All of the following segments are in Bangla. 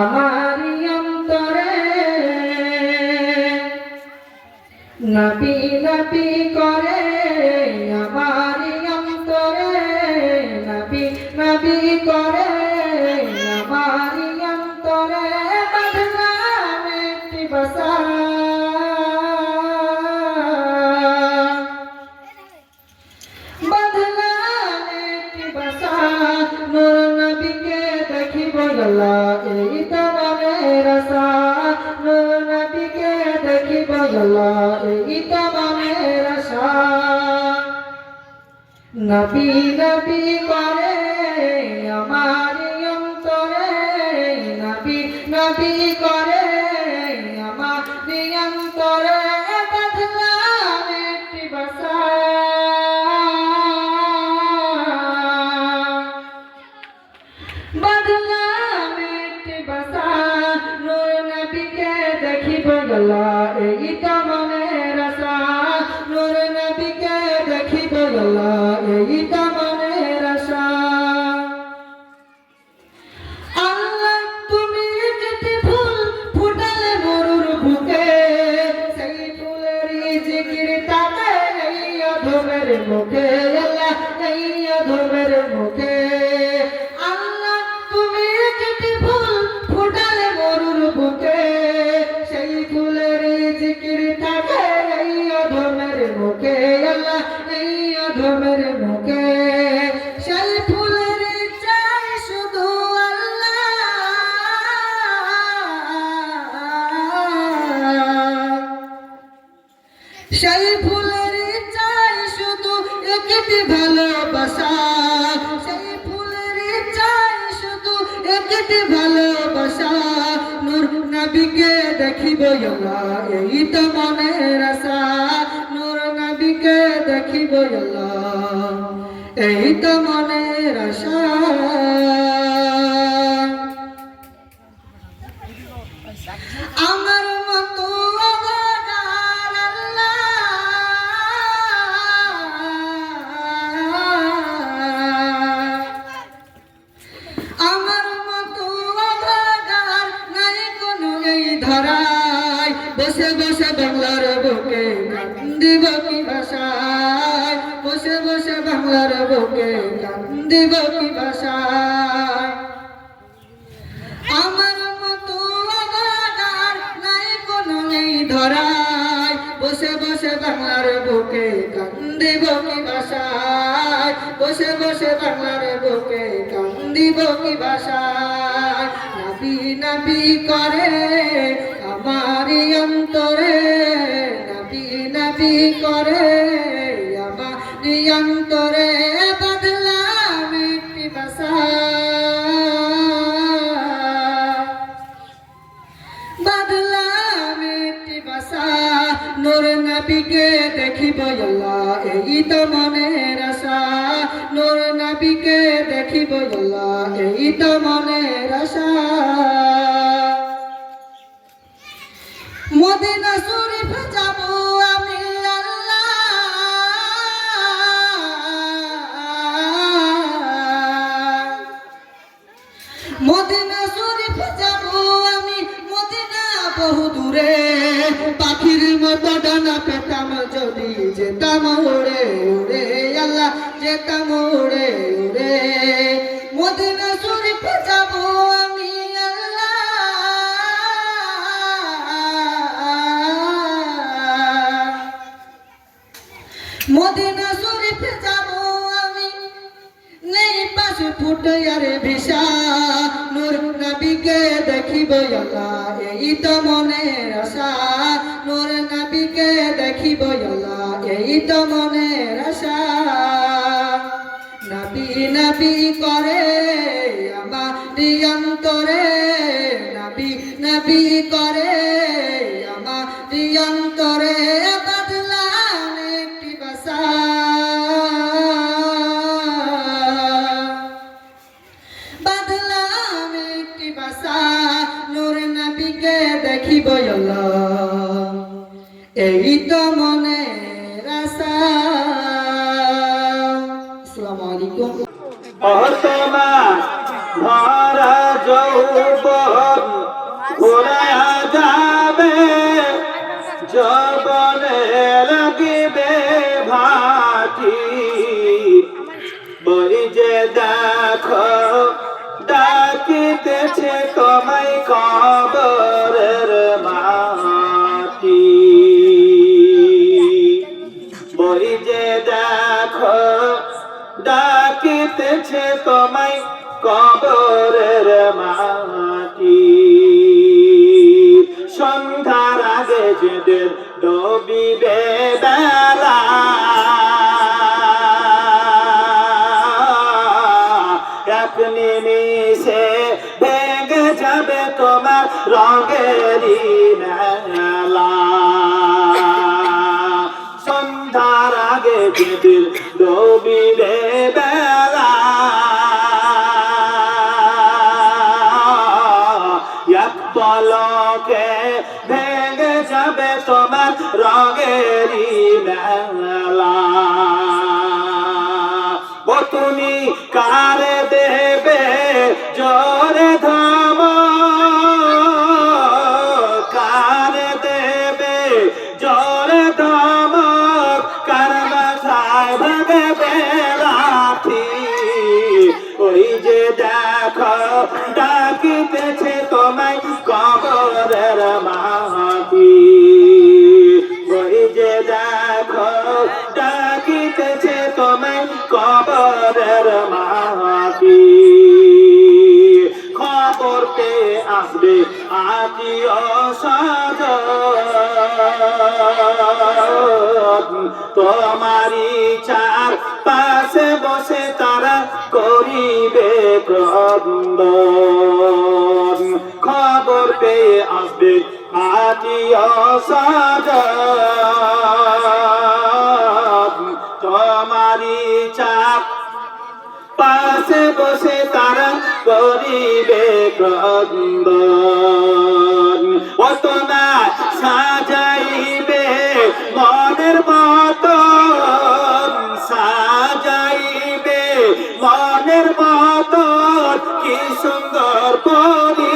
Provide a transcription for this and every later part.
আমারি অন্তরে। নবী নবী নবী মুখে আল্লাহ নবীকে দেখিব আল্লাহ, এই তো মনের আশা। নূর নবীকে দেখিব আল্লাহ, এই তো মনের আশা। বসে বাংলার বুকে কি ভাষায়। বসে বসে বাংলার বুকে কান্দিব কি আমার মতো নাই কোনো এই ধরায়। বসে বসে বাংলার বুকে কি ভাষায়। বসে বসে বাংলার বুকে কান্দিব কি ভাষায়। নাবি নাবি করে করে আমার অন্তরে বদলাম একটি ভাষা বাদলাম একটি বাসা, নূর নবীকে দেখিব আল্লাহ, এই তো মনের আশা। নূর নবীকে দেখিব আল্লাহ, এই তো মনের আশা। পাখির মতো ডানা পেতাম যদি যেতাম ওরে ওরে আল্লাহ, যেতাম ওরে ওরে মদিনা শরীফে যাব আমি আল্লাহ। মদিনা ফুটে আরে ভিসা, নূর নবীকে দেখিব আল্লাহ এই তো মনের আশা। নূর নবীকে দেখিব আল্লাহ এই তো মনের আশা। নবী নবী করে আমার অন্তরে, নবী নবী করে নবীকে দেখিব আল্লাহ। এই তো ডাকিতেছে তোমায় কবরের মাটি। সন্ধ্যার আগে যেদের ডবিবে রাগেরি মেলা। ও তুমি আতি অসাদ তোমারি চার পাশে বসে তারা করিবে ক্রন্দ খবর পেয়ে আসবে আতি অসাদ তোমারি চার পাশে বসে তারা করিবে ক্রন্দ quiso andar por.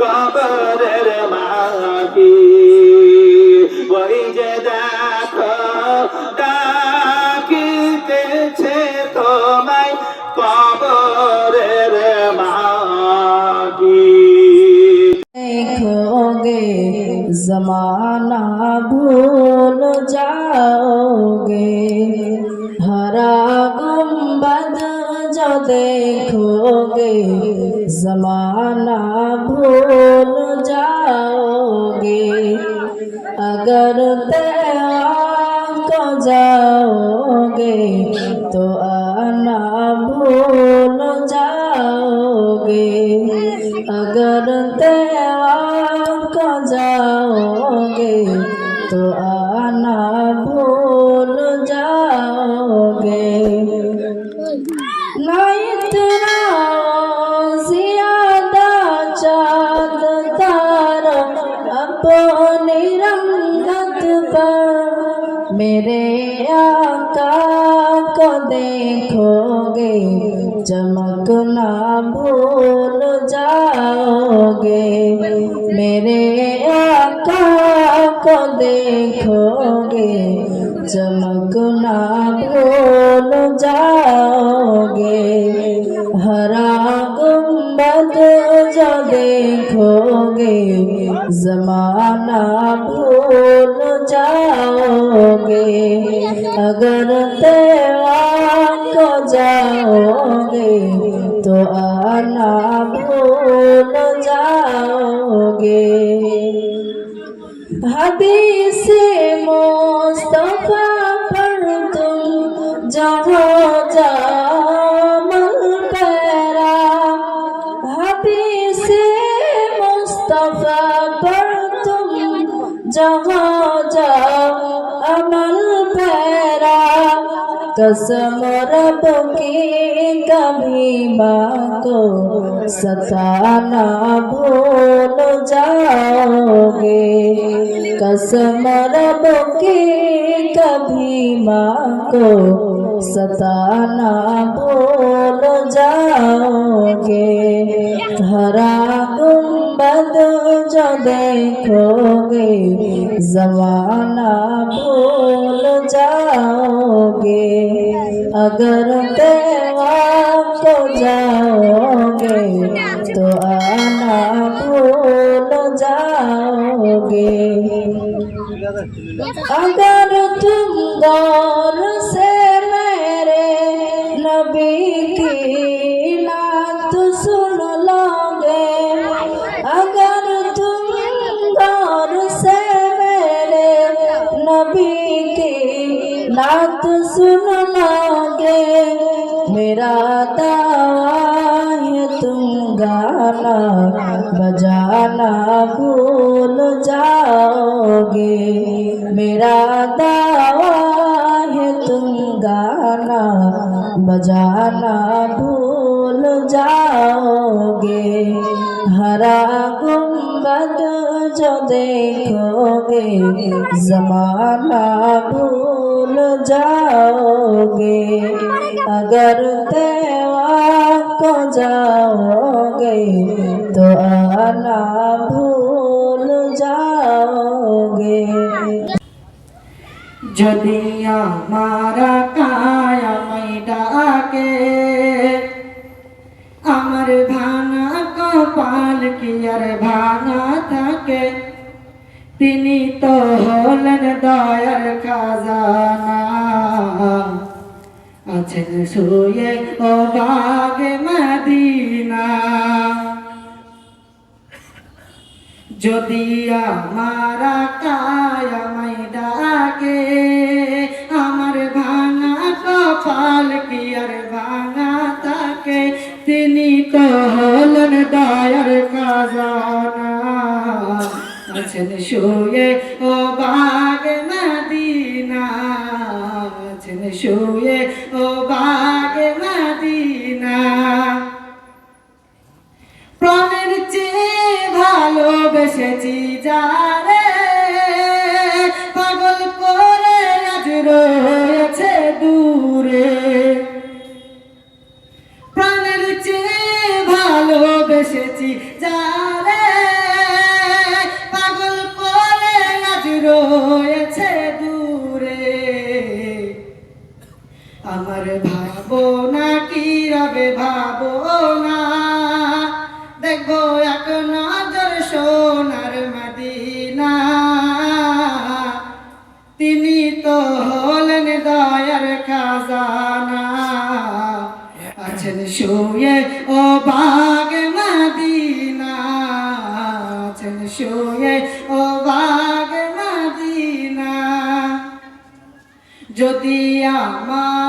কবরের মাটি। oh. चमकना भूल जाओगे हरा गुम्बद जो देखोगे जमाना भूल जाओगे अगर तेवा को जाओगे तो आना भूल जाओगे हबी पर तुम जहाँ जाओ अमल पैरा कसम रब की कभी माँ को सताना भूल जाओगे कसम रब की कभी माँ को सताना भूल जाओगे हरा जो देखोगे जमाना भूल जाओगे अगर तेवा को जाओगे तो आना भूल जाओगे अगर तुम गौर सुन लोगे, मेरा है तुम गाना बजाना भूल जाओगे। मेरा दावा है तुम गाना बजाना भूल जाओगे। हरा गुम्बद जो देखोगे जमाना भूल जाओगे अगर तेवा को जाओगे तो आना भूल जाओगे যদি আমার কায়ামাই ডাকে আমার ভাঙা কপাল কি আর ভাঙা থাকে? তিনি তো হলেন দয়ার খাজানা। আছেন শুয়ে ও বাগে মদিনা। যদি আমার কায়ামাই ডাকে, আমার ভাঙা কপাল কি আর ভাঙা থাকে? তিনি তো হলেন দয়ার কাজানা আছেন শুয়ে ও বাগ মদিনা। আছেন শুয়ে ও বাগ মদিনা। প্রাণের চেয়ে ভালোবেসেছি যারে শুয়ে ও বাগ মদিনা আছেন শুয়ে ও বাগ মদিনা। যদি আমার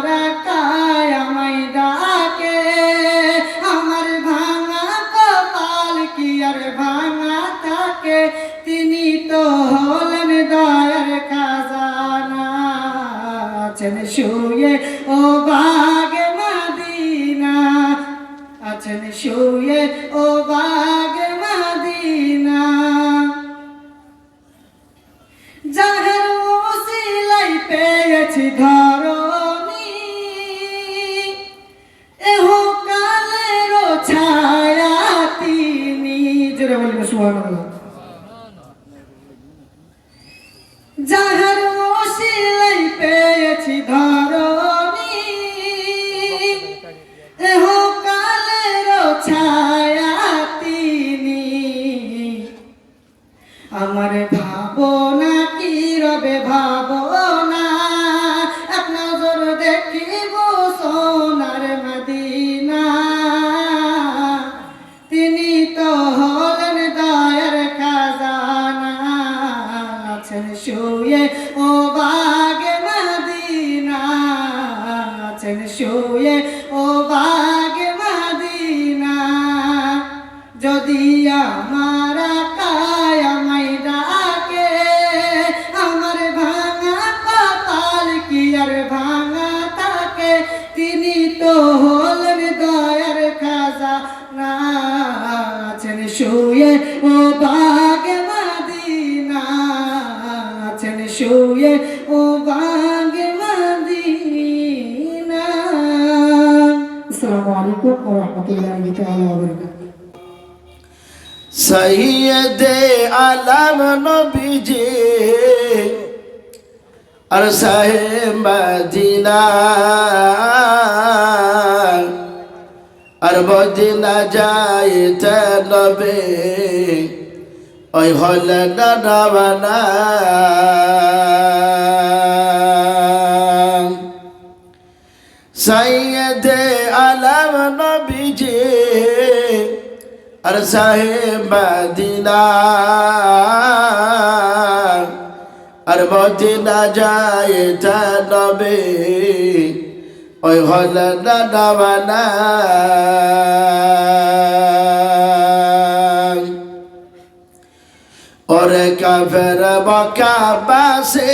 ওয়া বারাকাতুহু সৈয়দে আলম নবীজি আর সাহে মদিনা আর মদিনা যাইতে নবে ওই হলে নানা সৈয়দে আলম নবীজি আর সাহেব মদিনা। আর মদিনা যায় নবে, ওই হল নানা ওরে কাফের মকা বাসে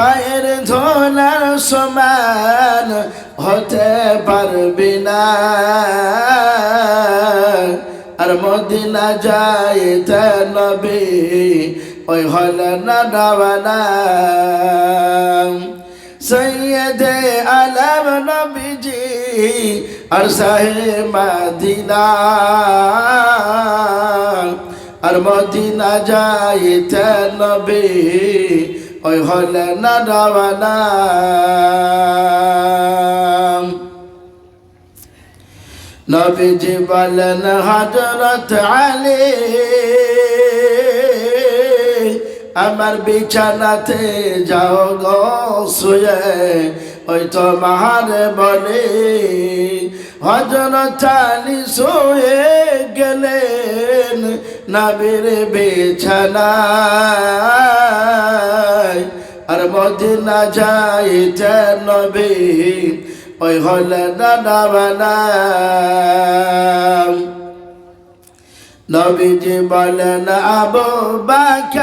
পায়ের ধোলার সমান হতে পারবি না। আর মদিনা যাইতে নবী, ওই হল না ডাবানা সৈয়দে আলম নবীজি আর সাহে মাদিনা। আর মদিনা যাইতে নবী ওই হলে না ডাবানা নবীজি বলেন হজরত আলী, আমার বিছানাতে যাও গো, শুয়ে। ওই তো মাহারে বলে হজরত আলী শুয়ে গেলেন। নবীর বিছানায়, আর মদিনা যাইতে নবী ওই হলে দাদা বানা। নবীজি বলেন, আবু বাকার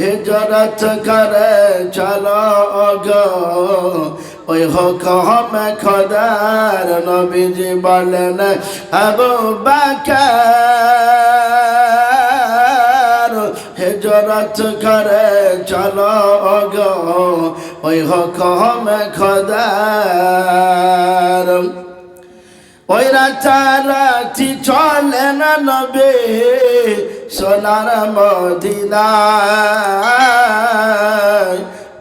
হিজরত করে চলো গো। ওই হুকম খদার নবীজি বলেন, আবু বাকার, হিজরত করে চলো গো ওই হুকম খদার। ওই রাতারাতি চলে না নবে, সোনার মদিনা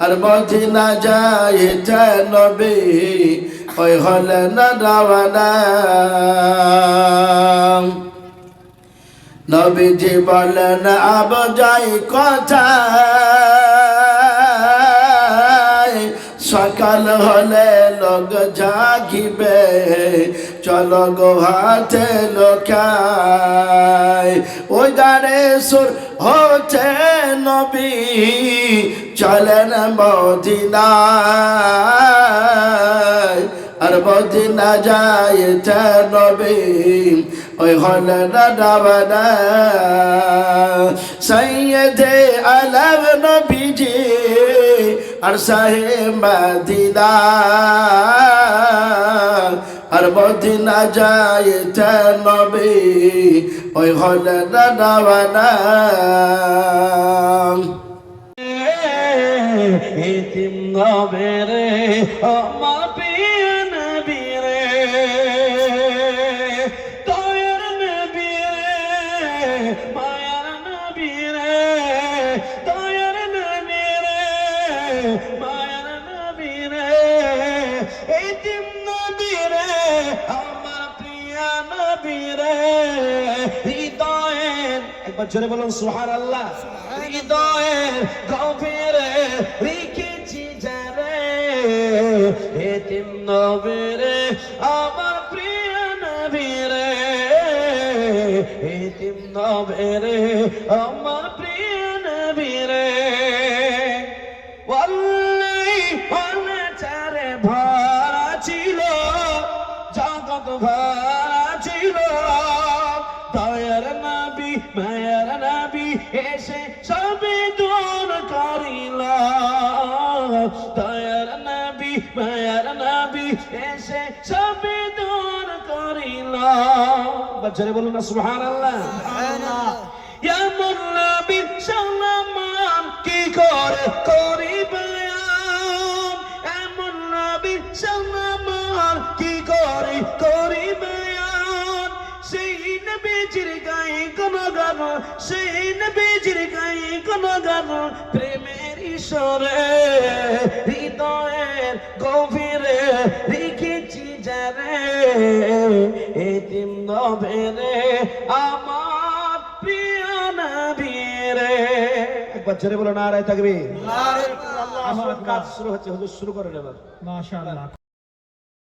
আর মদিনা যায় নবে, ওই হলে না রাওয়ানা নবীজি বলেন, আব যাই কথা সকাল হলে লোক জাগিবে, চলো গো হাতে লোকায় ওই গাড়ে সুর হচ্ছে নবী, চলেন মদিনায়। আর মদিনা যায় নবী, ওই হলে না ডাবানা সৈয়দে আলম নবীজি আর সাহে মদিনা আর মদিনা যায় নবী ওই হলে দাদা এতিম জোরে বলুন সুহার আল্লাহ হৃদয়ে গভীরে রেখেছি যারে। এতিম নবী বাচ্চারে বলুন না এমন সালামান কি করে এমন নবী সালামান কি করে করি বয়ান সেই নবীজির গায়ে কোন গান সেই নবীজির গায়ে কোন গান প্রেমের ঈশ্বরে হৃদয়ের গভীরে রেখেছি এতিম এতিম নবেরে আমার প্রিয় নবীরে একবার জোরে বলো নারায় থাকবে আমার কাজ শুরু হচ্ছে হুজুর শুরু করেন এবার। মাশাআল্লাহ।